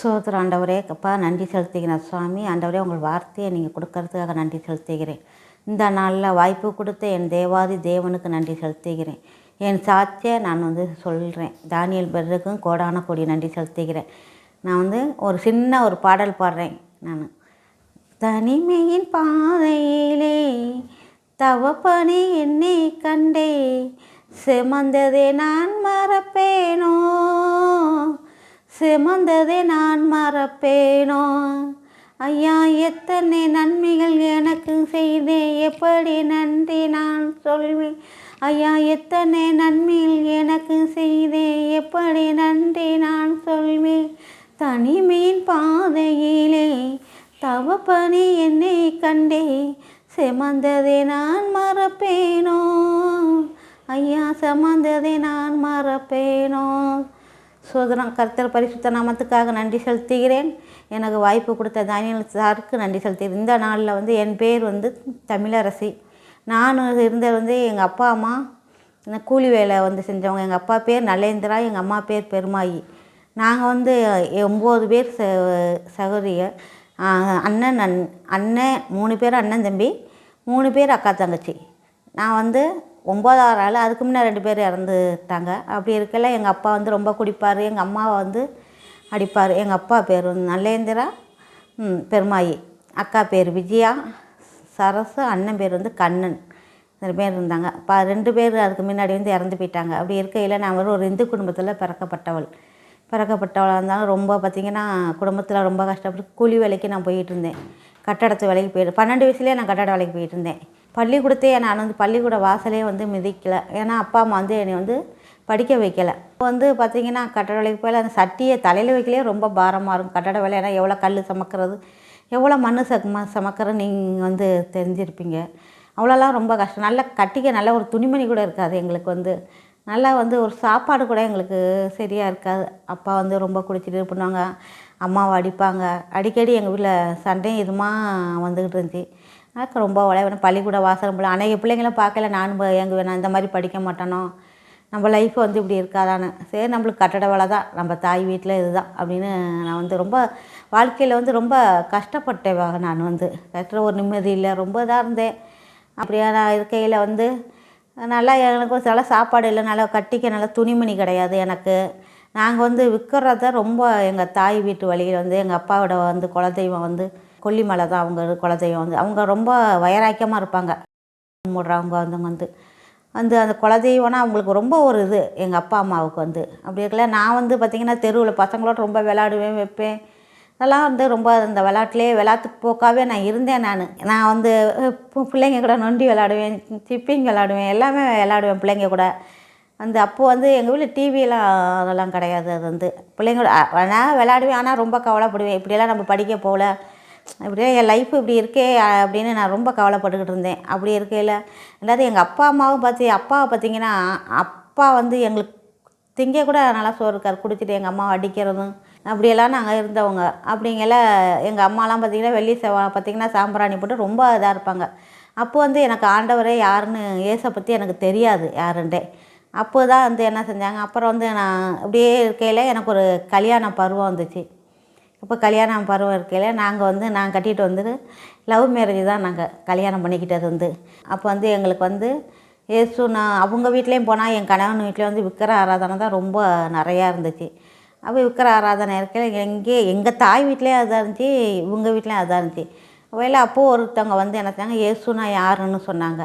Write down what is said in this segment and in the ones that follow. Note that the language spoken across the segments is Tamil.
சோதர ஆண்டவரே அப்பா நன்றி செலுத்துகிறேன். சுவாமி ஆண்டவரே உங்கள் வார்த்தையை நீங்கள் கொடுக்கறதுக்காக நன்றி செலுத்துகிறேன். இந்த நாளில் வாய்ப்பு கொடுத்த என் தேவாதி தேவனுக்கு நன்றி செலுத்துகிறேன். என் சாட்சியை நான் வந்து சொல்கிறேன் தானியல் பெருக்கும் கோடான கொடி நன்றி செலுத்துகிறேன். நான் வந்து ஒரு சின்ன ஒரு பாடல் பாடுறேன் நான். தனிமையின் பாதையிலே தவப்பணி என்னை கண்டே செமந்ததை நான் மறப்பேனோ? சுமந்ததை நான் மறப்பேனோ? ஐயா எத்தனை நன்மைகள் எனக்கு செய்தே எப்படி நன்றி நான் சொல்வேன்? ஐயா எத்தனை நன்மைகள் எனக்கு செய்தே எப்படி நன்றி நான் சொல்வேன்? தனிமையின் பாதையிலே தவப்பனி என்னை கண்டே செமந்ததை நான் மறப்பேனோ? ஐயா செமந்ததை நான் மறப்பேனோ? சோதனம் கர்த்தர் பரிசுத்த நாமத்துக்காக நன்றி செலுத்துகிறேன். எனக்கு வாய்ப்பு கொடுத்த தானியல் சாருக்கு நன்றி செலுத்துகிறேன். இந்த நாளில் வந்து என் பேர் வந்து தமிழரசி. நான் இருந்தது வந்து எங்கள் அப்பா அம்மா இந்த கூலி வேலை வந்து செஞ்சவங்க. எங்கள் அப்பா பேர் நலேந்திரா எங்கள் அம்மா பேர் பெருமாயி. நாங்கள் வந்து ஒம்பது பேர் ச சகோதரிய அண்ணன் அண் அண்ணன் மூணு பேர் அண்ணன் தம்பி மூணு பேர் அக்கா தங்கச்சி. நான் வந்து ஒம்போதாவது ஆள் அதுக்கு முன்னே ரெண்டு பேர் இறந்துட்டாங்க. அப்படி இருக்கல எங்கள் அப்பா வந்து ரொம்ப குடிப்பார். எங்கள் அம்மாவை வந்து அடிப்பார். எங்கள் அப்பா பேர் வந்து நல்லேந்திரா பெருமாயி. அக்கா பேர் விஜயா சரசு அண்ணன் பேர் வந்து கண்ணன். ரெண்டு பேர் இருந்தாங்க. பா ரெண்டு பேர் அதுக்கு முன்னாடி வந்து இறந்து போயிட்டாங்க. அப்படி இருக்கையில் நான் ஒரு இந்து குடும்பத்தில் பிறக்கப்பட்டவள். பிறக்கப்பட்டவளாக இருந்தாலும் ரொம்ப பார்த்திங்கன்னா குடும்பத்தில் ரொம்ப கஷ்டப்பட்டு கூலி வேலைக்கு நான் போயிட்டு இருந்தேன். கட்டடத்து வேலைக்கு போயிட்டு பன்னெண்டு வயசுலேயே நான் கட்டட வேலைக்கு போயிட்டு இருந்தேன் பள்ளிக்கூடத்தையே நான் வந்து பள்ளிக்கூட வாசலே வந்து மிதிக்கல. ஏன்னா அப்பா அம்மா வந்து என்னை வந்து படிக்க வைக்கலை. இப்போ வந்து பார்த்திங்கன்னா கட்டட வேலைக்கு போயில அந்த சட்டியை தலையில் வைக்கலையே ரொம்ப பாரமாக இருக்கும். கட்டட வேலை ஏன்னா எவ்வளோ கல் சமக்கிறது எவ்வளோ மண் சம சமக்கிறது நீங்கள் வந்து தெரிஞ்சிருப்பீங்க. அவ்வளோலாம் ரொம்ப கஷ்டம். நல்லா கட்டிக்க நல்ல ஒரு துணிமணி கூட இருக்காது எங்களுக்கு வந்து. நல்லா வந்து ஒரு சாப்பாடு கூட எங்களுக்கு சரியாக இருக்காது. அப்பா வந்து ரொம்ப குடிச்சிட்டு பண்ணுவாங்க அம்மாவை அடிப்பாங்க. அடிக்கடி எங்கள் வீட்டில் சண்டையும் இதுமா வந்துக்கிட்டு இருந்துச்சு. எனக்கு ரொம்ப உழைவன பள்ளிக்கூட வாசல் போல அநேக பிள்ளைங்களும் பார்க்கல. நானும் எங்கே வேணாம் நான் இந்த மாதிரி படிக்க மாட்டேனோ? நம்ம லைஃப் வந்து இப்படி இருக்காதான்னு. சரி நம்மளுக்கு கட்டட வேலை தான். நம்ம தாய் வீட்டில் இதுதான் அப்படின்னு நான் வந்து ரொம்ப வாழ்க்கையில் வந்து ரொம்ப கஷ்டப்பட்டேன் நான் வந்து. கட்டுற ஒரு நிம்மதி இல்லை. ரொம்ப இதாக இருந்தேன். அப்படியே நான் இருக்கையில் வந்து நல்லா எனக்கு ஒரு சில சாப்பாடு இல்லை. நல்லா கட்டிக்க நல்லா துணிமணி கிடையாது எனக்கு. நாங்கள் வந்து விற்கிறத ரொம்ப எங்கள் தாய் வீட்டு வழியில் வந்து எங்கள் அப்பாவோட வந்து குலதெய்வம் வந்து கொல்லிமலை தான் அவங்க குலதெய்வம் வந்து. அவங்க ரொம்ப வயராக்கியமாக இருப்பாங்க. கும்பிட்றவங்க வந்து வந்து. வந்து அந்த குலதெய்வம்னா அவங்களுக்கு ரொம்ப ஒரு இது எங்கள் அப்பா அம்மாவுக்கு வந்து. அப்படி இருக்கல நான் வந்து பார்த்திங்கன்னா தெருவில் பசங்களோட ரொம்ப விளாடுவேன் வைப்பேன். அதெல்லாம் வந்து ரொம்ப அந்த விளாட்லேயே விளாட்டு போக்காவே நான் இருந்தேன் நான். நான் வந்து பிள்ளைங்க கூட நொண்டி விளாடுவேன் சிப்பிங் விளாடுவேன் எல்லாமே விளாடுவேன் பிள்ளைங்க கூட. அந்த அப்போ வந்து எங்கள் வீட்டில் டிவியெல்லாம் அதெல்லாம் கிடையாது அது வந்து. பிள்ளைங்களோட அ- நான் விளாடுவேன் ஆனால் ரொம்ப கவலைப்படுவேன். இப்படியெல்லாம் நம்ம படிக்க போகல. இப்படியே என் லைஃப் இப்படி இருக்கே அப்படின்னு நான் ரொம்ப கவலைப்பட்டுக்கிட்டு இருந்தேன். அப்படி இருக்கையில் ரெண்டாவது எங்கள் அப்பா அம்மாவும் பார்த்து அப்பாவை பார்த்தீங்கன்னா அப்பா வந்து எங்களுக்கு திங்க கூட நல்லா சோறு இருக்கார் குடிச்சிட்டு எங்கள் அம்மாவை அடிக்கிறதும் அப்படியெல்லாம் நாங்கள் இருந்தவங்க. அப்படிங்கல எங்கள் அம்மாலாம் பார்த்திங்கன்னா வெள்ளி செவ்வாய் பார்த்திங்கன்னா சாம்பிராணி போட்டு ரொம்ப இதாக இருப்பாங்க. அப்போ வந்து எனக்கு ஆண்டவரே யாருன்னு ஏசை பற்றி எனக்கு தெரியாது யாருண்டே அப்போ தான் வந்து என்ன செஞ்சாங்க? அப்புறம் வந்து நான் அப்படியே இருக்கையில் எனக்கு ஒரு கல்யாண பருவம் வந்துச்சு. இப்போ கல்யாணம் பருவம் இருக்கையில் நாங்கள் வந்து நான் கட்டிகிட்டு வந்து லவ் மேரேஜ் தான் நாங்கள் கல்யாணம் பண்ணிக்கிட்டது வந்து அப்போ வந்து எங்களுக்கு வந்து ஏசு நான் அவங்க வீட்லேயும் போனால் என் கணவன் வீட்டில் வந்து விக்கிர ஆராதனை தான் ரொம்ப நிறையா இருந்துச்சு. அப்போ விக்கிர ஆராதனை இருக்கையில் எங்கே எங்கள் தாய் வீட்லேயும் அதாக இருந்துச்சு இவங்க வீட்லேயும் அதான் இருந்துச்சு. வேலை அப்போது ஒருத்தவங்க வந்து என்ன செஞ்சாங்க? ஏசுனா யாருன்னு சொன்னாங்க.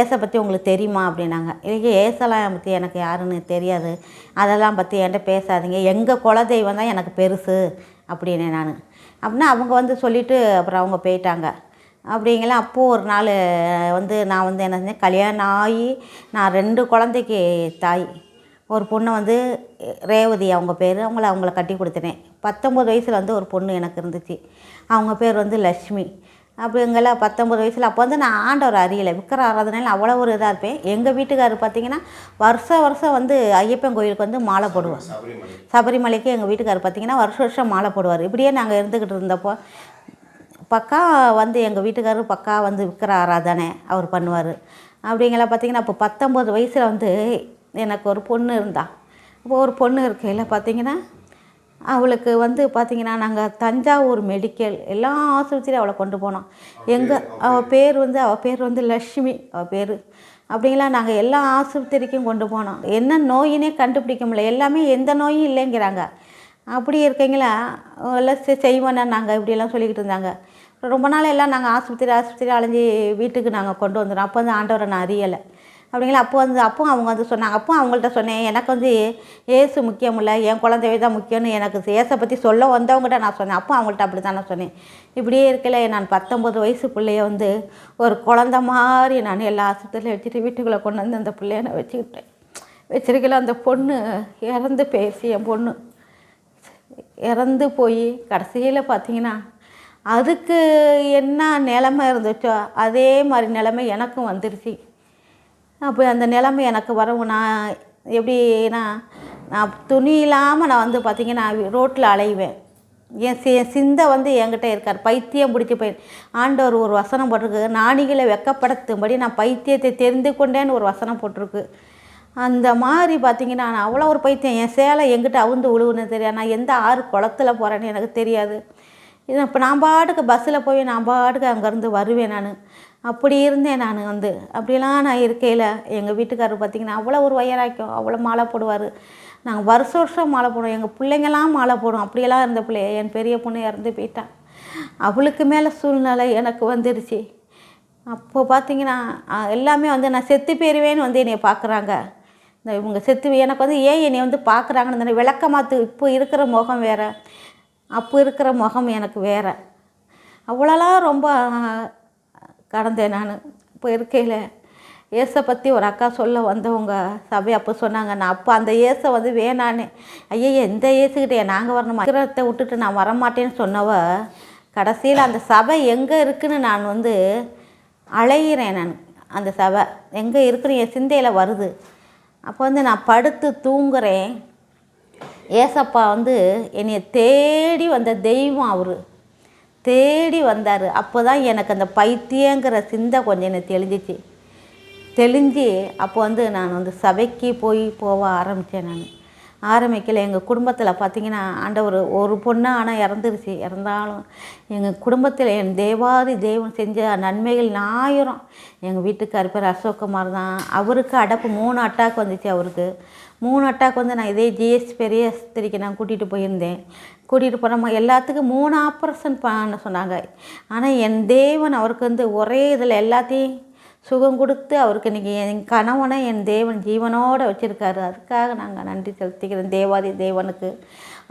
ஏசை பற்றி உங்களுக்கு தெரியுமா அப்படின்னாங்க. இல்லை ஏசெல்லாம் பற்றி எனக்கு யாருன்னு தெரியாது. அதெல்லாம் பற்றி என்கிட்ட பேசாதீங்க. எங்கள் குலதெய்வம் தான் எனக்கு பெருசு அப்படின்னு நான். அப்படின்னா அவங்க வந்து சொல்லிவிட்டு அப்புறம் அவங்க போயிட்டாங்க. அப்படிங்கலாம் அப்போது ஒரு நாள் வந்து நான் வந்து என்ன செஞ்சேன் கல்யாணம் ஆகி நான் ரெண்டு குழந்தைக்கு தாய். ஒரு பொண்ணை வந்து ரேவதி அவங்க பேர். அவங்கள அவங்கள கட்டி கொடுத்துட்டேன். பத்தொம்பது வயசில் வந்து ஒரு பொண்ணு எனக்கு இருந்துச்சு. அவங்க பேர் வந்து லக்ஷ்மி அப்படிங்கல பத்தொம்பது வயசில் அப்போ வந்து நான் ஆண்டவர் அறியலை. விக்கிர ஆராதனையில் அவ்வளோ ஒரு இதாக இருப்பேன். எங்கள் வீட்டுக்காரர் பார்த்தீங்கன்னா வருஷம் வருஷம் வந்து ஐயப்பன் கோயிலுக்கு வந்து மாலை போடுவார். சபரிமலைக்கு. எங்கள் வீட்டுக்காரர் பார்த்தீங்கன்னா வருஷம் வருஷம் மாலை போடுவார். இப்படியே நாங்கள் இருந்துக்கிட்டு இருந்தப்போ பக்கா வந்து எங்கள் வீட்டுக்காரர் பக்கா வந்து விக்கிர ஆராதனை அவர் பண்ணுவார். அப்படிங்கிற பார்த்தீங்கன்னா அப்போ பத்தொம்பது வயசில் வந்து எனக்கு ஒரு பொண்ணு இருந்தா. அப்போ ஒரு பொண்ணு இருக்கையில் பார்த்தீங்கன்னா அவளுக்கு வந்து பார்த்திங்கன்னா நாங்கள் தஞ்சாவூர் மெடிக்கல் எல்லா ஆஸ்பத்திரியும் அவளை கொண்டு போனோம். எங்கள் அவள் பேர் வந்து அவள் பேர் வந்து லக்ஷ்மி அவள் பேர். அப்படிங்களா நாங்கள் எல்லா ஆஸ்பத்திரிக்கும் கொண்டு போனோம். என்ன நோயினே கண்டுபிடிக்க முடியல. எல்லாமே எந்த நோயும் இல்லைங்கிறாங்க. அப்படி இருக்கீங்களா? எல்லாம் செ- செய்வோண்ணே நாங்கள் இப்படியெல்லாம் சொல்லிக்கிட்டு இருந்தாங்க. ரொம்ப நாள் எல்லாம் நாங்கள் ஆஸ்பத்திரி ஆஸ்பத்திரி அலைஞ்சி வீட்டுக்கு நாங்கள் கொண்டு வந்துடும் அப்போ வந்து ஆண்டவரை நான் அறியலை. அப்படிங்களா? அப்போ வந்து அப்போ அவங்க வந்து சொன்னாங்க. அப்போ அவங்கள்ட்ட சொன்னேன் எனக்கு வந்து ஏசு முக்கியம் இல்லை என் குழந்தைய தான் முக்கியம்னு எனக்கு ஏசை பற்றி சொல்ல வந்தவங்ககிட்ட நான் சொன்னேன். அப்போ அவங்கள்ட்ட அப்படி தான் நான் சொன்னேன். இப்படியே இருக்கல நான் பத்தொம்பது வயசு பிள்ளைய வந்து ஒரு குழந்த மாதிரி நான் எல்லா ஆஸ்பத்திரியில் வச்சுட்டு வீட்டுக்குள்ளே கொண்டு வந்து அந்த பிள்ளைய நான் வச்சுக்கிட்டேன். வச்சிருக்கல அந்த பொண்ணு இறந்து பேசி என் பொண்ணு. இறந்து போய் கடைசியில் பார்த்தீங்கன்னா அதுக்கு என்ன நிலமை இருந்துச்சோ அதே மாதிரி நிலமை எனக்கும் வந்துருச்சு. அப்போ அந்த நிலமை எனக்கு வரவும் நான் எப்படின்னா நான் துணி இல்லாமல் நான் வந்து பார்த்திங்கன்னா ரோட்டில் அலைவேன். என் சி என் சிந்தை வந்து என்கிட்ட இருக்கார். பைத்தியம் பிடிச்சி போய் ஆண்டவர் ஒரு வசனம் போட்டிருக்கு. நாணிகளை வெக்கப்படுத்தும்படி நான் பைத்தியத்தை தெரிந்து கொண்டேன்னு ஒரு வசனம் போட்டிருக்கு. அந்த மாதிரி பார்த்திங்கன்னா நான் அவ்வளோ ஒரு பைத்தியம். என் சேலை எங்கிட்ட அவுந்து விழுவுன்னு தெரியாது. நான் எந்த ஆறு குளத்துல போகிறேன்னு எனக்கு தெரியாது. இது இப்போ நான் பாட்டுக்கு பஸ்ஸில் போய் நான் பாட்டுக்கு அங்கேருந்து வருவேன் நான். அப்படி இருந்தேன் நான் வந்து. அப்படிலாம் நான் இருக்கையில் எங்கள் வீட்டுக்காரர் பார்த்தீங்கன்னா அவ்வளோ ஒரு வயராக்கும் அவ்வளோ மாலை போடுவார். நாங்கள் வருஷ வருஷம் மாலை போடுவோம் எங்கள் பிள்ளைங்களாம் மாலை போடும். அப்படியெல்லாம் இருந்த பிள்ளைய என் பெரிய பொண்ணு இறந்து போயிட்டான். அவளுக்கு மேலே சூழ்நிலை எனக்கு வந்துடுச்சு அப்போ பார்த்தீங்கன்னா எல்லாமே வந்து நான் செத்து போயிருவேன்னு வந்து என்னை பார்க்குறாங்க இந்த இவங்க செத்து எனக்கு வந்து ஏன் என்னை வந்து பார்க்குறாங்கன்னு இந்த விளக்கமாத்து இப்போ இருக்கிற முகம் வேறு. அப்போ இருக்கிற முகம் எனக்கு வேற. அவ்வளோலாம் ரொம்ப கடந்தேன் நான். இப்போ இருக்கையில் ஏசை பற்றி ஒரு அக்கா சொல்ல வந்தவங்க சபை அப்போ சொன்னாங்க நான் அப்போ அந்த ஏசை வந்து வேணான்னு. ஐயா எந்த ஏசுக்கிட்டே நாங்கள் வரணுமா? விக்கிரத்தை விட்டுட்டு நான் வரமாட்டேன்னு சொன்னவ கடைசியில் அந்த சபை எங்கே இருக்குன்னு நான் வந்து அலையிறேன் நான். அந்த சபை எங்கே இருக்குன்னு என் சிந்தையில் வருது. அப்போ வந்து நான் படுத்து தூங்குறேன். ஏசப்பா வந்து என்னை தேடி வந்த தெய்வம் அவர். தேடி வந்தார். அப்போ தான் எனக்கு அந்த பைத்தியங்கிற சிந்தை கொஞ்சம் எனக்கு தெளிஞ்சிச்சு. தெளிஞ்சு அப்போ வந்து நான் வந்து சபைக்கு போய் போக ஆரம்பித்தேன் நான். ஆரம்பிக்கல. எங்கள் குடும்பத்தில் பார்த்தீங்கன்னா ஆண்டவர் ஒரு பொண்ணு ஆனால் இறந்துருச்சு. இறந்தாலும் எங்கள் குடும்பத்தில் என் தேவாதி தெய்வம் செஞ்ச நன்மைகள் ஆயிரம் எங்கள் வீட்டுக்கார் பேர் அசோக்குமார் தான். அவருக்கு அடப்பு மூணு அட்டாக் வந்துச்சு அவருக்கு. மூணு அட்டாக் வந்து நான் இதே ஜிஎஸ் பெரிய ஆஸ்பத்திரிக்கு நான் கூட்டிகிட்டு போயிருந்தேன். கூட்டிகிட்டு போகிறோம் எல்லாத்துக்கும் மூணு ஆப்ரேஷன் பண்ண சொன்னாங்க. ஆனால் என் தேவன் அவருக்கு வந்து ஒரே இதில் எல்லாத்தையும் சுகம் கொடுத்து அவருக்கு இன்றைக்கி என் கணவனை என் தேவன் ஜீவனோடு வச்சுருக்காரு. அதுக்காக நாங்கள் நன்றி செலுத்திக்கிறோம் தேவாதி தேவனுக்கு.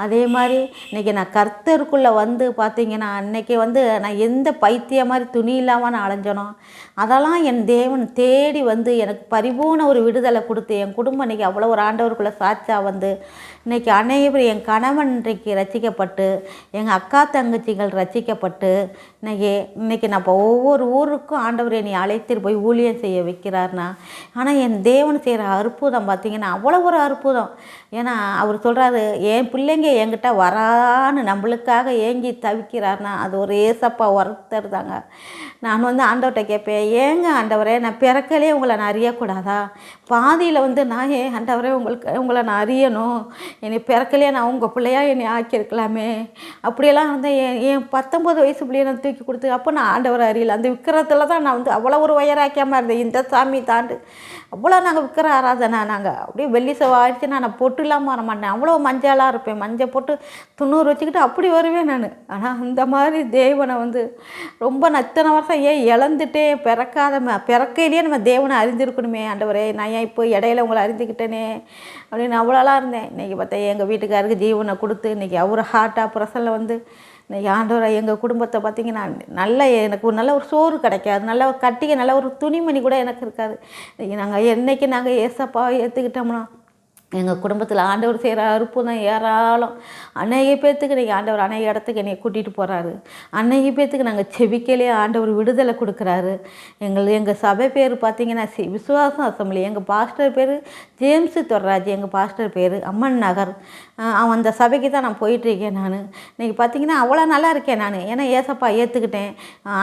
அதே மாதிரி இன்றைக்கி நான் கர்த்தருக்குள்ளே வந்து பார்த்தீங்கன்னா அன்றைக்கி வந்து நான் எந்த பைத்திய மாதிரி துணி இல்லாமல் நான் அலைஞ்சனோ அதெல்லாம் என் தேவன் தேடி வந்து எனக்கு பரிபூர்ண ஒரு விடுதலை கொடுத்து என் குடும்பம் இன்றைக்கி அவ்வளோ ஒரு ஆண்டவருக்குள்ளே சாட்சியாக வந்து இன்றைக்கி அனைவரும் என் கணவன் இன்றைக்கு ரசிக்கப்பட்டு எங்கள் அக்கா தங்கச்சிகள் ரசிக்கப்பட்டு இன்றைக்கி இன்றைக்கி நான் இப்போ ஒவ்வொரு ஊருக்கும் ஆண்டவர் என்னை அழைத்துட்டு போய் ஊழியம் செய்ய வைக்கிறார்னா ஆனால் என் தேவன் செய்கிற அற்புதம் பார்த்திங்கன்னா அவ்வளோ ஒரு அற்புதம். ஏன்னா அவர் சொல்கிறாரு என் பிள்ளைங்க என்கிட்ட வரான்னு நம்மளுக்காக ஏங்கி தவிக்கிறார்னா அது ஒரு ஏசப்பா ஒருத்தர் தாங்க. நான் வந்து ஆண்டவர்கிட்ட கேட்பேன் ஏங்க ஆண்டவரே நான் பிறக்கலே உங்களை நான் அறியக்கூடாதா? பாதியில் வந்து நான் ஏன் ஆண்டவரே உங்களுக்கு உங்களை நான் அறியணும்? என்னை பிறக்கலையே நான் உங்கள் பிள்ளையா என்னை ஆக்கியிருக்கலாமே? அப்படியெல்லாம் வந்து என் என் பத்தொம்பது வயசு பிள்ளைய நான் தூக்கி கொடுத்து அப்போ நான் ஆண்டவரை அறியல. அந்த விக்கிரத்தில் தான் நான் வந்து அவ்வளோ ஒரு வயராக்கியாமல் இருந்தேன். இந்த சாமி தாண்டு. அவ்வளோ நாங்கள் விற்கிற ஆராதனை நாங்கள் அப்படியே வெள்ளி செவ்வாய்ச்சி நான் பொட்டு இல்லாமல் வர மாட்டேன். அவ்வளோ மஞ்சளாக இருப்பேன். மஞ்சள் போட்டு துண்ணூறு வச்சுக்கிட்டு அப்படி வருவேன் நான். ஆனால் அந்த மாதிரி தேவனை வந்து ரொம்ப நான் இத்தனை வருஷம் ஏன் இழந்துட்டே பிறக்காத பிறக்கையிலேயே நம்ம தேவனை அறிந்திருக்கணுமே ஆண்டவரே நான் ஏன் இப்போ இடையில உங்களை அறிந்துக்கிட்டேனே அப்படின்னு அவ்வளோலாம் இருந்தேன். இன்றைக்கி பார்த்தா எங்கள் வீட்டுக்காருக்கு ஜீவனை கொடுத்து இன்றைக்கி அவர் ஹார்ட்டாக பிரசனில் வந்து இன்றைக்கி ஆண்டவரை எங்கள் குடும்பத்தை பார்த்தீங்கன்னா நல்ல எனக்கு ஒரு நல்ல ஒரு சோறு கிடைக்காது. நல்ல ஒரு கட்டிக்க நல்ல ஒரு துணிமணி கூட எனக்கு இருக்காது. இன்றைக்கி நாங்கள் என்றைக்கு நாங்கள் ஏசப்பாவை ஏற்றுக்கிட்டோம்னா எங்கள் குடும்பத்தில் ஆண்டவர் செய்கிற அற்புதம் ஏராளம். அநேக பேர்த்துக்கு நீங்கள் ஆண்டவர் அநேக இடத்துக்கு என்னை கூட்டிகிட்டு போகிறாரு அநேக பேர்த்துக்கு நாங்கள் செவிக்கலே ஆண்டவர் விடுதலை கொடுக்குறாரு. எங்கள் எங்கள் சபை பேர் பார்த்தீங்கன்னா சி விசுவாசம் அசம்பிளி. எங்கள் பாஸ்டர் பேர் ஜேம்ஸு தொர்ராஜ் எங்கள் பாஸ்டர் பேர் அம்மன் நகர். அவன் அந்த சபைக்கு தான் நான் போயிட்டுருக்கேன் நான். இன்றைக்கி பார்த்தீங்கன்னா அவ்வளோ நல்லா இருக்கேன் நான். ஏன்னா ஏசப்பா ஏற்றுக்கிட்டேன்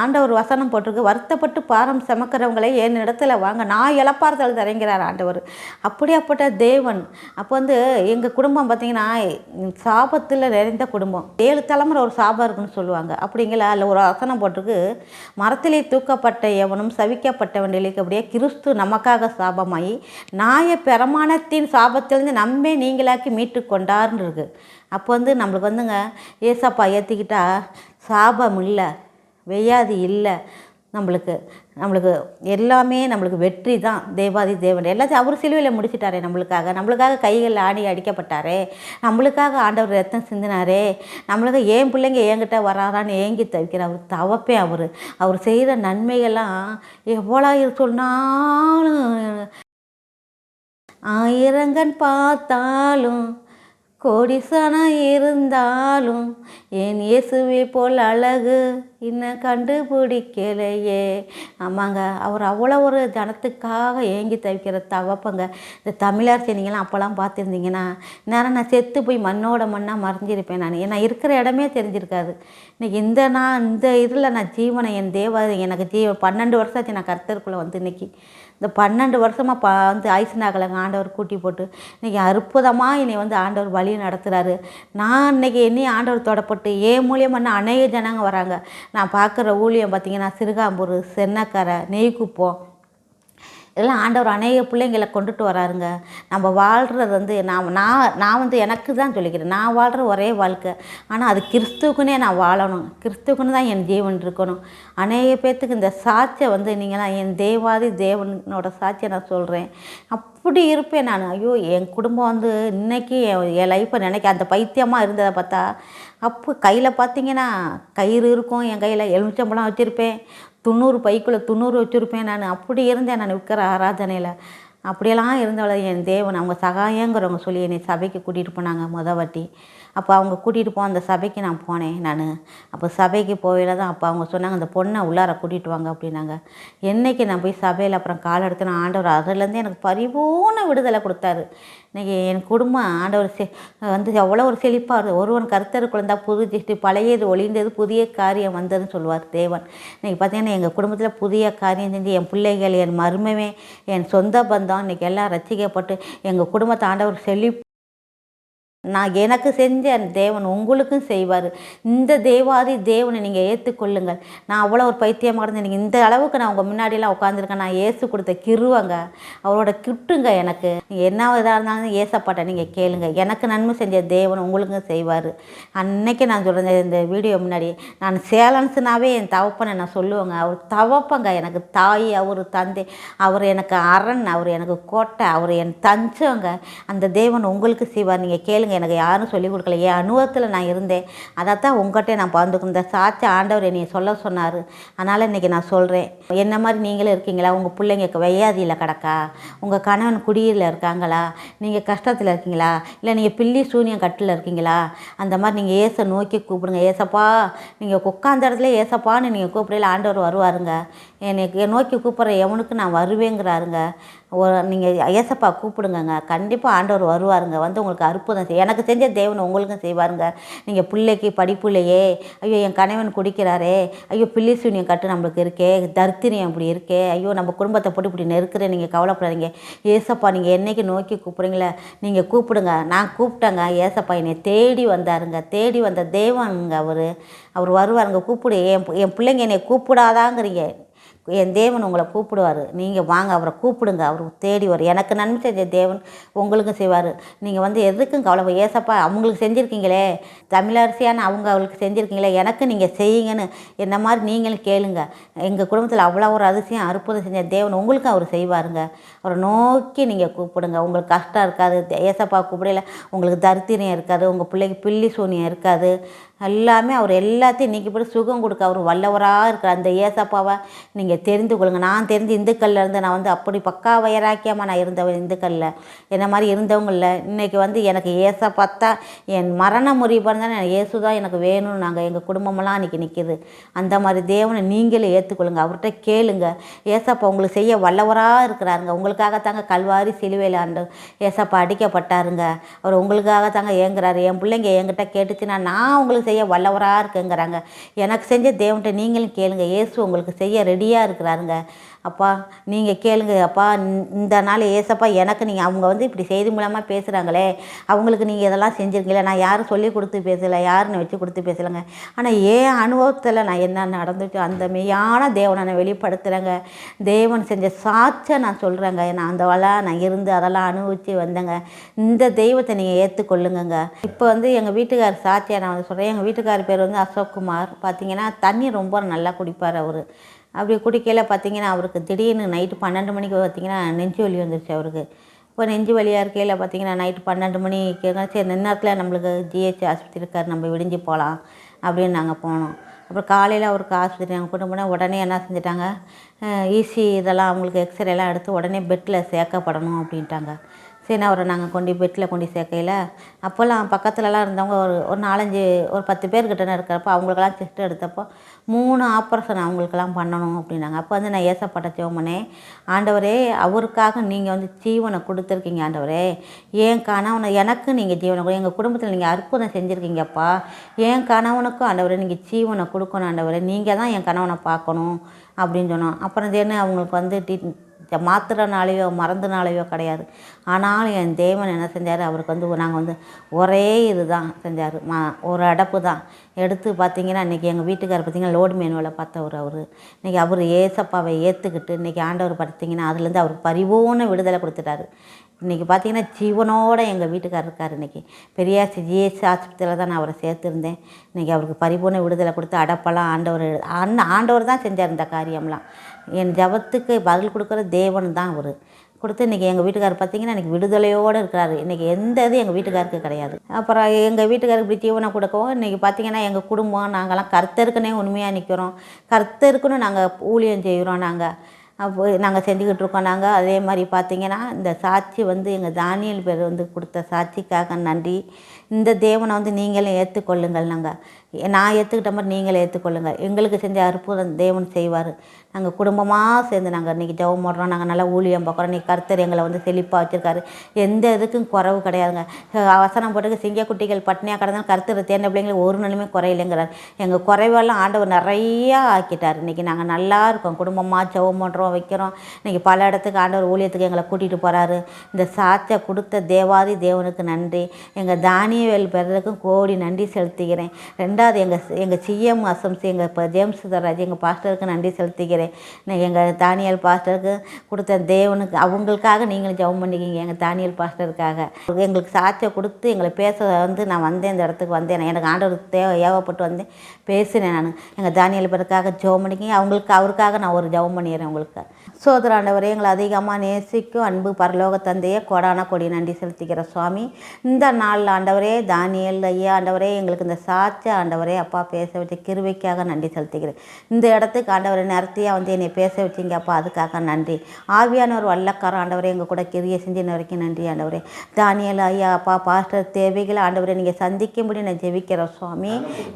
ஆண்டவர் வசனம் போட்டிருக்கு. வருத்தப்பட்டு பாரம் சுமக்கிறவங்களே என் இடத்துல வாங்க. நான் இழப்பார்த்தல் தரங்கிறார் ஆண்டவர். அப்படியாப்பட்ட தேவன். அப்போ வந்து எங்கள் குடும்பம் பார்த்தீங்கன்னா சாபத்தில் நிறைந்த குடும்பம். ஏழு தலைமுறை ஒரு சாபம் இருக்குன்னு சொல்லுவாங்க. அப்படிங்களா? அதில் ஒரு வசனம் போட்டிருக்கு. மரத்திலே தூக்கப்பட்ட எவனும் சவிக்கப்பட்டவன் நிலைக்கு அப்படியே கிறிஸ்து நமக்காக சாபமாகி நாய பெருமானத்தின் சாபத்திலிருந்து நம்மே நீங்களாக்கி மீட்டு கொண்டார்னு இருக்குது அப்போ வந்து நம்மளுக்கு வந்துங்க ஏசப்பா ஏற்றிக்கிட்டா சாபம் இல்லை வெய்யாது இல்லை நம்மளுக்கு. நம்மளுக்கு எல்லாமே நம்மளுக்கு வெற்றி தான் தேவாதி தேவன். எல்லாத்தையும் அவர் சிலுவையில் முடிச்சிட்டாரே நம்மளுக்காக. நம்மளுக்காக கைகளில் ஆடி அடிக்கப்பட்டாரே. நம்மளுக்காக ஆண்டவர் ரத்தம் சிந்தினாரே. நம்மளுக்கு ஏன் பிள்ளைங்க என்கிட்ட வராதான்னு ஏங்கி தவிக்கிற அவர் தவப்பே அவர். அவர் செய்கிற நன்மைகள்லாம் எவ்வளோ சொன்னாலும் ஆயிரங்கன் பார்த்தாலும் கோடிசனம் இருந்தாலும் என் இயேசுவை போல் அழகு இன்னும் கண்டுபிடிக்கலையே. ஆமாங்க அவர் அவ்வளோ ஒரு ஜனத்துக்காக ஏங்கி தவிக்கிற தவப்பங்க இந்த தமிழர் நீங்களாம் அப்போல்லாம் பார்த்துருந்தீங்கன்னா நேரம் நான் செத்து போய் மண்ணோட மண்ணாக மறைஞ்சிருப்பேன் நான். ஏன்னா இருக்கிற இடமே தெரிஞ்சிருக்காது. இன்னைக்கு இந்த நான் இந்த இதில் நான் ஜீவனை என் தேவ எனக்கு ஜீவ பன்னெண்டு வருஷம் ஆச்சு நான் கருத்தருக்குள்ளே வந்து இன்னைக்கு. இந்த பன்னெண்டு வருஷமாக ப வந்து ஆயுசுனாக்கலங்க ஆண்டவர் கூட்டி போட்டு இன்றைக்கி அற்புதமாக என்னை வந்து ஆண்டவர் வழி நடத்துகிறாரு நான் இன்றைக்கி என்னையும் ஆண்டவர் தொடப்பட்டு ஏன் மூலியமாக அநேக ஜனங்க வராங்க. நான் பார்க்குற ஊழியம் பார்த்திங்கன்னா சிறுகாம்பூர் சென்னக்கரை நெய்க்குப்பம் இதெல்லாம் ஆண்டவர் அநேக பிள்ளைங்களை கொண்டுட்டு வராருங்க. நம்ம வாழ்கிறது வந்து நான் நான் நான் வந்து எனக்கு தான் சொல்லிக்கிறேன். நான் வாழ்கிற ஒரே வாழ்க்கை. ஆனால் அது கிறிஸ்துக்குனே நான் வாழணும். கிறிஸ்துக்குன்னு தான் என் ஜீவன் இருக்கணும். அநேக பேர்த்துக்கு இந்த சாட்சியை வந்து நீங்களாம் என் தேவாதி தேவனோட சாட்சியை நான் சொல்கிறேன் அப்படி இருப்பேன் நான். ஐயோ என் குடும்பம் வந்து இன்றைக்கி என் என் லைஃப்பை நினைக்க அந்த பைத்தியமாக இருந்ததை பார்த்தா அப்போ கையில் பார்த்தீங்கன்னா கயிறு இருக்கும். என் கையில் எலுமிச்சம்பழம் வச்சுருப்பேன். தொண்ணூறு பைக்குள்ளே தொண்ணூறு வச்சுருப்பேன் நான். அப்படி இருந்தேன் நான் விற்கிற ஆராதனையில். அப்படியெல்லாம் இருந்தவளை என் தேவன். அவங்க சகாயங்கிறவங்க சொல்லி என்னை சபைக்கு கூட்டிகிட்டு போனாங்க முத வாட்டி. அப்போ அவங்க கூட்டிகிட்டு போ அந்த சபைக்கு நான் போனேன் நான். அப்போ சபைக்கு போகையில் தான் அப்போ அவங்க சொன்னாங்க அந்த பொண்ணை உள்ளார கூட்டிகிட்டு வாங்க அப்படின்னாங்க. என்னைக்கு நான் போய் சபையில் அப்புறம் கால் எடுத்து நான் ஆண்டவர் அதுலேருந்து எனக்கு பரிபூர்ண விடுதலை கொடுத்தாரு. இன்றைக்கி என் குடும்பம் ஆண்டவர் செ வந்து எவ்வளோ ஒரு செழிப்பாக இருக்குது ஒருவன் கருத்தர் குழந்தா புது பழைய பழையது ஒளிந்தது புதிய காரியம் வந்ததுன்னு சொல்லுவார் தேவன். இன்றைக்கி பார்த்தீங்கன்னா எங்கள் குடும்பத்தில் புதிய காரியம் செஞ்சு என் பிள்ளைகள் என் மருமமே என் சொந்த பந்தம் இன்றைக்கி எல்லாம் ரசிக்கப்பட்டு எங்கள் குடும்பத்தை ஆண்டவர் செழிப்பு நான் எனக்கு செஞ்ச தேவன் உங்களுக்கும் செய்வார். இந்த தேவாதி தேவனை நீங்கள் ஏற்றுக்கொள்ளுங்கள் நான் அவ்வளோ ஒரு பைத்தியமாக இருந்தேன் நீங்கள் இந்த அளவுக்கு நான் உங்கள் முன்னாடியெல்லாம் உட்காந்துருக்கேன் நான் ஏசு கொடுத்த கிருவங்க. அவரோட கிட்டுங்க எனக்கு. நீங்கள் என்ன இதாக இருந்தாலும் ஏசப்பாட்டை நீங்கள் கேளுங்க. எனக்கு நன்மை செஞ்ச தேவன் உங்களுக்கும் செய்வார். அன்னைக்கு நான் சொல்கிறேன் இந்த வீடியோ முன்னாடி. நான் சேலன்ஸ்னாவே என் தவப்பனை நான் சொல்லுவேங்க. அவர் தவப்பங்க எனக்கு தாய் அவர் தந்தை அவர் எனக்கு அரண் அவர் எனக்கு கோட்டை அவர் என் தஞ்சங்க. அந்த தேவன் உங்களுக்கு செய்வார். நீங்கள் கேளுங்க. எனக்கு யாரும் சொல்லிக் கொடுக்கல. என் அனுபவத்தில் நான் இருந்தேன். அதைத்தான் உங்கள்கிட்ட நான் பகிர்ந்துக்கணும் இந்த சாட்சி ஆண்டவர் என்னை சொல்ல சொன்னார். அதனால் இன்றைக்கி நான் சொல்கிறேன் என்ன மாதிரி நீங்களும் இருக்கீங்களா? உங்கள் பிள்ளைங்க வையாதியில் கிடக்கா? உங்கள் கணவன் குடியில் இருக்காங்களா? நீங்கள் கஷ்டத்தில் இருக்கீங்களா? இல்லை நீங்கள் பில்லி சூனியம் கட்டில் இருக்கீங்களா? அந்த மாதிரி நீங்கள் ஏசை நோக்கி கூப்பிடுங்க. ஏசப்பா நீங்கள் உட்காந்த இடத்துல ஏசப்பான்னு நீங்கள் கூப்பிடல. ஆண்டவர் வருவாருங்க. என்னை நோக்கி கூப்பிட்ற எவனுக்கு நான் வருவேங்கிறாருங்க. ஒரு நீங்கள் ஏசப்பா கூப்பிடுங்கங்க. கண்டிப்பாக ஆண்டவர் வருவாருங்க. வந்து உங்களுக்கு அற்புதம் செய் எனக்கு செஞ்ச தேவன் உங்களுக்கும் செய்வாருங்க. நீங்கள் பிள்ளைக்கு படிப்புலையே ஐயோ என் கணவன் குடிக்கிறாரே ஐயோ பில்லி சூனியம் கட்டு நம்மளுக்கு இருக்கே தர்த்தினியம் இப்படி இருக்கே ஐயோ நம்ம குடும்பத்தை போட்டு இப்படி நெருக்கிறேன் நீங்கள் கவலைப்படாதீங்க. ஏசப்பா நீங்கள் என்றைக்கு நோக்கி கூப்பிட்றீங்களே நீங்கள் கூப்பிடுங்க. நான் கூப்பிட்டேங்க. ஏசப்பா என்னை தேடி வந்தாருங்க. தேடி வந்த தேவனுங்க அவர். அவர் வருவாருங்க. கூப்பிடு. என் என் பிள்ளைங்க என்னை கூப்பிடாதாங்கிறீங்க. என் தேவன் உங்களை கூப்பிடுவார். நீங்கள் வாங்க அவரை கூப்பிடுங்க. அவர் தேடி வரும் எனக்கு நன்மை செஞ்ச தேவன் உங்களுக்கும் செய்வார். நீங்கள் வந்து எதுக்கும் கவலை ஏசப்பா அவங்களுக்கு செஞ்சுருக்கீங்களே? தமிழரசியான அவங்க அவங்களுக்கு செஞ்சுருக்கீங்களே? எனக்கு நீங்கள் செய்யுங்கன்னு என்ன மாதிரி நீங்களும் கேளுங்க. எங்கள் குடும்பத்தில் அவ்வளோ ஒரு அதிசயம் அற்புதம் செஞ்ச தேவன் உங்களுக்கும் அவர் செய்வாருங்க. அவரை நோக்கி நீங்கள் கூப்பிடுங்க. உங்களுக்கு கஷ்டம் இருக்காது. ஏசப்பா கூப்பிடல. உங்களுக்கு தரித்திரியம் இருக்காது. உங்கள் பிள்ளைக்கு பில்லி சூனியம் இருக்காது. எல்லாமே அவர் எல்லாத்தையும் நீக்கிப்பட்டு சுகம் கொடுக்க அவர் வல்லவராக இருக்கிற அந்த ஏசப்பாவை நீங்கள் தெரிந்து கொள்ளுங்கள் நான் தெரிஞ்சு இந்துக்கல்ல இருந்து நான் வந்து அப்படி பக்கா வைராக்கியமாக நான் இருந்தவன் இந்துக்கல்ல என்ன மாதிரி இருந்தவங்கள இன்றைக்கி வந்து எனக்கு ஏசப்பா தான் என் மரண முறி பிறந்தானே ஏசு தான் எனக்கு வேணும்னு நாங்கள் எங்கள் குடும்பமெல்லாம் அன்றைக்கி நிற்கிது அந்த மாதிரி தேவனை நீங்களே ஏற்றுக்கொள்ளுங்க அவர்கிட்ட கேளுங்க. ஏசப்பா உங்களுக்கு செய்ய வல்லவராக இருக்கிறாருங்க. உங்களுக்காக தாங்க கல்வாரி சிலுவையில் ஆண்டு ஏசப்பா அடிக்கப்பட்டாருங்க. அவர் உங்களுக்காக தாங்க ஏங்குறாரு. என் பிள்ளைங்க என்கிட்ட கேட்டுச்சுன்னா நான் உங்களுக்கு செய்ய வல்லவராக இருக்குங்கிறாங்க. எனக்கு செஞ்ச தேவன்கிட்ட நீங்களும் கேளுங்க. இயேசு உங்களுக்கு செய்ய ரெடியாக இருக்கிறாருங்க. அப்பா நீங்கள் கேளுங்க அப்பா இந்த- இந்த நாள் ஏசப்பா எனக்கு நீங்கள் அவங்க வந்து இப்படி செய்தி மூலமாக பேசுகிறாங்களே அவங்களுக்கு நீங்கள் இதெல்லாம் செஞ்சுருக்கீங்களே நான் யாரும் சொல்லி கொடுத்து பேசலை யாருன்னு வச்சு கொடுத்து பேசலைங்க. ஆனால் ஏன் அனுபவத்தில் நான் என்ன நடந்துச்சோ அந்த மெய்யான தேவனை நான் வெளிப்படுத்துகிறேங்க தேவன் செஞ்ச சாட்சை நான் சொல்கிறேங்க நான் அந்த வளா நான் இருந்து அதெல்லாம் அனுபவித்து வந்தேங்க. இந்த தெய்வத்தை நீங்கள் ஏற்றுக்கொள்ளுங்கங்க இப்போ வந்து எங்கள் வீட்டுக்கார் சாட்சியை நான் வந்து சொல்கிறேன் எங்கள் வீட்டுக்கார் பேர் வந்து அசோக் குமார் பார்த்தீங்கன்னா தண்ணி ரொம்ப நல்லா குடிப்பார் அவர். அப்படி குடிக்கையில் பார்த்தீங்கன்னா அவருக்கு திடீர்னு நைட்டு பன்னெண்டு மணிக்கு பார்த்தீங்கன்னா நெஞ்சு வலி வந்துருச்சு அவருக்கு. இப்போ நெஞ்சு வலியாக இருக்கையில் பார்த்தீங்கன்னா நைட்டு பன்னெண்டு மணிக்கு சரி நேரத்தில் நம்மளுக்கு ஜிஹெச் ஆஸ்பத்திரி இருக்கார் நம்ம விடிஞ்சு போகலாம் அப்படின்னு நாங்கள் போனோம். அப்புறம் காலையில் அவருக்கு ஆஸ்பத்திரி நாங்கள் கொண்டு போனால் உடனே என்ன செஞ்சிட்டாங்க? ஈசி இதெல்லாம் அவங்களுக்கு எக்ஸ்ரேலாம் எடுத்து உடனே பெட்டில் சேர்க்கப்படணும் அப்படின்ட்டாங்க. சரி அவரை நாங்கள் கொண்டு பெட்டில் கொண்டு சேர்க்கையில் அப்போல்லாம் பக்கத்துலலாம் இருந்தவங்க ஒரு ஒரு நாலஞ்சு ஒரு பத்து பேர் இருக்கிறப்போ அவங்களுக்கெல்லாம் செஸ்ட் எடுத்தப்போ மூணு ஆப்ரேஷன் அவங்களுக்கெல்லாம் பண்ணணும் அப்படின்னாங்க. அப்போ வந்து நான் ஏசப்பட்ட சிவமனே ஆண்டவரே அவருக்காக நீங்கள் வந்து ஜீவனை கொடுத்துருக்கீங்க ஆண்டவரே. ஏன் கணவனை எனக்கு நீங்கள் ஜீவனை கொடு எங்கள் குடும்பத்தில் நீங்கள் அற்புதம் செஞ்சுருக்கீங்கப்பா. என் கணவனுக்கும் ஆண்டவரே நீங்கள் ஜீவனை கொடுக்கணும் ஆண்டவரே. நீங்கள் தான் என் கணவனை பார்க்கணும் அப்படின்னு சொன்னோம் அப்புறம் தினம் அவங்களுக்கு வந்து டி மாத்திரனாலேயோ மறந்துனாலேயோ கிடையாது. ஆனாலும் என் தேவன் என்ன செஞ்சார்? அவருக்கு வந்து நாங்கள் வந்து ஒரே இது தான் செஞ்சார். மா ஒரு அடப்பு தான் எடுத்து பார்த்தீங்கன்னா இன்றைக்கி எங்கள் வீட்டுக்காரர் பார்த்தீங்கன்னா லோடு மேனுவலை பார்த்தவர் அவர். இன்றைக்கி அவர் ஏசப்பாவை ஏற்றுக்கிட்டு இன்றைக்கி ஆண்டவர் பார்த்தீங்கன்னா அதுலேருந்து அவருக்கு பரிபூர்ண விடுதலை கொடுத்துட்டாரு. இன்றைக்கி பார்த்தீங்கன்னா ஜீவனோட எங்கள் வீட்டுக்கார் இருக்கார் இன்றைக்கி பெரியாசி ஜிஎஸ் ஆஸ்பத்திரியில் தான் நான் அவரை சேர்த்துருந்தேன். இன்றைக்கி அவருக்கு பரிபூர்ண விடுதலை கொடுத்து அடப்பெல்லாம் ஆண்டவர் அண்ணன் ஆண்டவர் தான் செஞ்சார் இந்த காரியம்லாம். என் ஜபத்துக்கு பதில் கொடுக்குற தேவன் தான் அவர். கொடுத்து இன்றைக்கி எங்கள் வீட்டுக்காரர் பார்த்தீங்கன்னா இன்றைக்கி விடுதலையோடு இருக்கிறாரு. இன்றைக்கி எந்த இது எங்கள் வீட்டுக்காருக்கு கிடையாது. அப்புறம் எங்கள் வீட்டுக்காரருக்கு இப்படி தீவனம் கொடுக்கவும் இன்றைக்கி பார்த்தீங்கன்னா எங்கள் குடும்பம் நாங்கள்லாம் கர்த்தருக்குனே உண்மையாக நிற்கிறோம் கர்த்தருக்குன்னு நாங்கள் ஊழியம் செய்கிறோம் நாங்கள் அப்போ நாங்கள் செஞ்சுக்கிட்டு இருக்கோம் நாங்கள் அதே மாதிரி பார்த்தீங்கன்னா இந்த சாட்சி வந்து எங்கள் தானியல் பேர் வந்து கொடுத்த சாட்சிக்காக நன்றி. இந்த தேவனை வந்து நீங்களும் ஏற்றுக்கொள்ளுங்கள் நாங்கள் நான் ஏற்றுக்கிட்ட மாதிரி நீங்களும் ஏற்றுக்கொள்ளுங்கள் எங்களுக்கு செஞ்ச அற்புதம் தேவன் செய்வார். நாங்கள் குடும்பமாக சேர்ந்து நாங்கள் இன்றைக்கி ஜெபம் போடுறோம். நாங்கள் நல்லா ஊழியம் பார்க்குறோம். இன்றைக்கி கர்த்தர் எங்களை வந்து செழிப்பாக வச்சுருக்காரு. எந்த இதுக்கும் குறவு கிடையாதுங்க. அவசரம் போட்டு சிங்கக்குட்டிகள் பட்னியாக கிடந்தாலும் கர்த்தர் தேர்ந்த பிள்ளைங்களுக்கு ஒரு நாளுமே குறையில்லைங்கிறார் எங்கள் குறைவெல்லாம் ஆண்டவர் நிறையா ஆக்கிட்டார். இன்றைக்கி நாங்கள் நல்லா இருக்கோம். குடும்பமாக ஜெபம் பண்ணுறோம் வைக்கிறோம். இன்றைக்கி பல இடத்துக்கு ஆண்டவர் ஊழியத்துக்கு எங்களை கூட்டிகிட்டு போகிறாரு இந்த சாட்சை கொடுத்த தேவாதி தேவனுக்கு நன்றி. எங்கள் தானியவேல் பெறதுக்கும் கோடி நன்றி செலுத்துகிறேன். ரெண்டாவது எங்கள் எங்கள் சிஎம் அசம்சி எங்கள் இப்போ ஜேம்ஸ் சுதராஜ் எங்கள் பாஸ்டருக்கு நன்றி செலுத்துகிறேன். நான் எங்கள் தானியல் பாஸ்டருக்கு கொடுத்த தேவனுக்கு அவங்களுக்காக நீங்களும் ஜெபம் பண்ணிக்கிங்க எங்கள் தானியல் பாஸ்டருக்காக. எங்களுக்கு சாட்சியை கொடுத்து எங்களை பேச வந்து நான் வந்தேன் இந்த இடத்துக்கு வந்தேன். எனக்கு ஆண்டவருக்கு தேவை ஏவப்பட்டு வந்தேன் பேசினேன் நான். எங்கள் தானியல் பேருக்காக ஜெபம் பண்ணிக்கிங்க அவங்களுக்கு அவருக்காக நான் ஒரு ஜெபம் பண்ணிடுறேன் உங்களுக்கு. சோதர ஆண்டவரே எங்களை அதிகமாக நேசிக்கும் அன்பு பரலோக தந்தையே கொடான கொடி நன்றி செலுத்திக்கிற சுவாமி. இந்த நாளில் ஆண்டவரே தானியல் ஐயா ஆண்டவரே எங்களுக்கு இந்த சாட்சி ஆண்டவரே அப்பா பேச வச்ச கிருவைக்காக நன்றி செலுத்திக்கிறேன் இந்த இடத்துக்கு ஆண்டவரை நேரத்தையாக வந்து என்னை பேச வச்சிங்க அப்பா அதுக்காக நன்றி. ஆவியானவர் வல்லக்கார ஆண்டவரே எங்கள் கூட கிரிய செஞ்சின வரைக்கும் நன்றி ஆண்டவரே. தானியல் ஐயா அப்பா பாஸ்டர் தேவைகளை ஆண்டவரை நீங்கள் சந்திக்கும்படி நான் ஜெபிக்கிறேன் சுவாமி.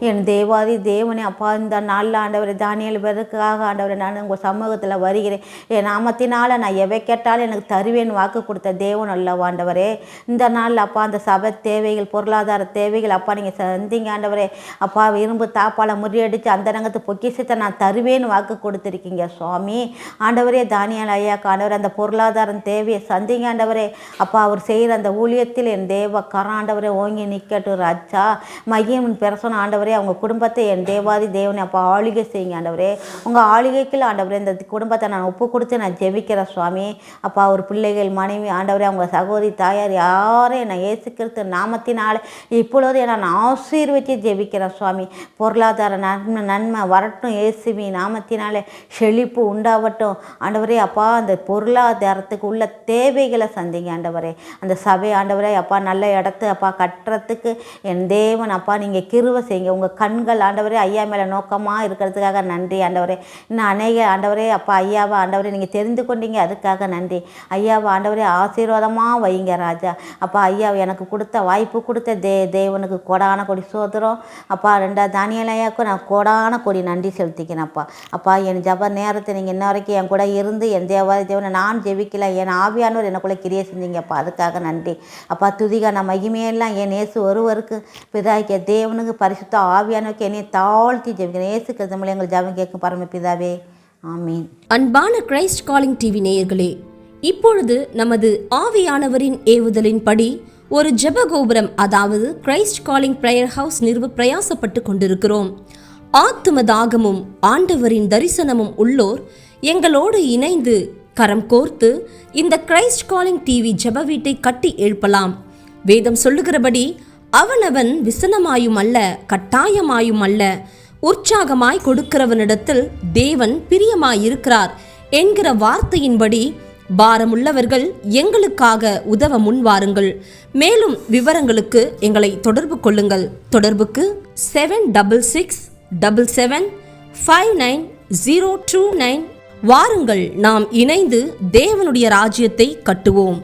என் தேவாதி தேவனே அப்பா இந்த நாளில் ஆண்டவரை தானியல் பேருக்காக ஆண்டவரை நான் உங்கள் சமூகத்தில் வருகிறேன். என் நாமத்தினால் நான் எவை கேட்டாலும் எனக்கு தருவேன் வாக்கு கொடுத்த தேவன் அல்லவா ஆண்டவரே. இந்த நாளில் அப்பா அந்த சபை தேவைகள் பொருளாதார தேவைகள் அப்பா நீங்கள் சந்திங்க ஆண்டவரே. அப்பா இரும்பு தாப்பால் முறியடித்து அந்த ரங்கத்து பொக்கிஷத்தை நான் தருவேன் வாக்கு கொடுத்துருக்கீங்க சுவாமி. ஆண்டவரே தானியால் ஐயாக்கு காண்டவர் அந்த பொருளாதாரம் தேவையை சந்திங்க ஆண்டவரே. அப்பா அவர் செய்கிற அந்த ஊழியத்தில் என் தேவ கராண்டவரே ஓங்கி நிற்கட்டும் ராஜா. மையம் பெருசன ஆண்டவரே அவங்க குடும்பத்தை என் தேவாதி தேவனை அப்பா ஆளுகை செய்யுங்க ஆண்டவரே. உங்கள் ஆளுகைக்குள்ள ஆண்டவரே இந்த குடும்பத்தை நான் ஒப்பு கொடுத்து நான் ஜெபிக்கிறேன் சுவாமி. அப்பா ஒரு பிள்ளைகள் மனைவி ஆண்டவரே அவங்க சகோதரி தாயார் யாரையும் நான் ஏசுக்கிறது நாமத்தினால் இப்பொழுது நான் ஆசீர்வச்சு ஜெபிக்கிறேன் சுவாமி. பொருளாதார நன்மை நன்மை வரட்டும் ஏசுமி நாமத்தினாலே. செழிப்பு உண்டாகட்டும் ஆண்டவரே அப்பா அந்த பொருளாதாரத்துக்கு உள்ள தேவைகளை சந்திங்க ஆண்டவரே. அந்த சபை ஆண்டவரே அப்பா நல்ல இடத்து அப்பா கட்டுறதுக்கு என் தேவன் அப்பா நீங்கள் கிருவை செய்யுங்க. உங்கள் கண்கள் ஆண்டவரே ஐயா மேலே நோக்கமாக இருக்கிறதுக்காக நன்றி ஆண்டவரே. இன்னும் அநேக ஆண்டவரே அப்பா ஐயாவை ஆண்டவரே நீங்கள் தெரிந்து கொண்டீங்க. அதுக்காக நன்றி. ஐயாவை ஆண்டவரே ஆசீர்வாதமாக வைங்க ராஜா. அப்பா ஐயா எனக்கு கொடுத்த வாய்ப்பு கொடுத்த தே தேவனுக்கு கோடான கொடி சோதரம். அப்பா ரெண்டா தானியலையாவுக்கும் நான் கோடான கொடி நன்றி செலுத்திக்கினப்பா அப்பா. என் ஜப நேரத்தை நீங்கள் இன்ன வரைக்கும் என் கூட இருந்து என் தேவாதி தேவனை நான் ஜெபிக்கல. என் ஆவியானவர் எனக்குள்ளே கிரியை செஞ்சீங்கப்பா அதுக்காக நன்றி. அப்பா துதிகான மகிமையெல்லாம் என் இயேசு ஒருவருக்கு பிதாய்க்க தேவனுக்கு பரிசுத்த ஆவியானவருக்கு என்னை தாழ்த்தி ஜெபிக்கிறேன். இயேசு கிறிஸ்து எங்கள் ஜபம் கேட்கும் பரம பிதாவே ஆமீன். அன்பான கிரைஸ்ட் காலிங் டிவி நேயர்களே இப்பொழுது நமது ஆவியானவரின் ஏவுதலின்படி ஒரு ஜெப கோபுரம் அதாவது கிரைஸ்ட் காலிங் பிரேயர் ஹவுஸ் நிறுவ பிரயாசப்பட்டு கொண்டிருக்கிறோம். ஆத்தும தாகமும் ஆண்டவரின் தரிசனமும் உள்ளோர் எங்களோடு இணைந்து கரம் கோர்த்து இந்த கிரைஸ்ட் காலிங் டிவி ஜெப வீட்டை கட்டி எழுப்பலாம். வேதம் சொல்லுகிறபடி அவனவன் விசனமாயும் அல்ல கட்டாயமாயும் அல்ல உற்சாகமாய் கொடுக்கிறவனிடத்தில் தேவன் பிரியமாயிருக்கிறார் என்கிற வார்த்தையின்படி பாரமுள்ளவர்கள் எங்களுக்காக உதவ முன்வாருங்கள் மேலும் விவரங்களுக்கு எங்களை தொடர்பு கொள்ளுங்கள். தொடர்புக்கு seven double six double seven five nine zero two nine வாருங்கள். நாம் இணைந்து தேவனுடைய ராஜ்யத்தை கட்டுவோம்.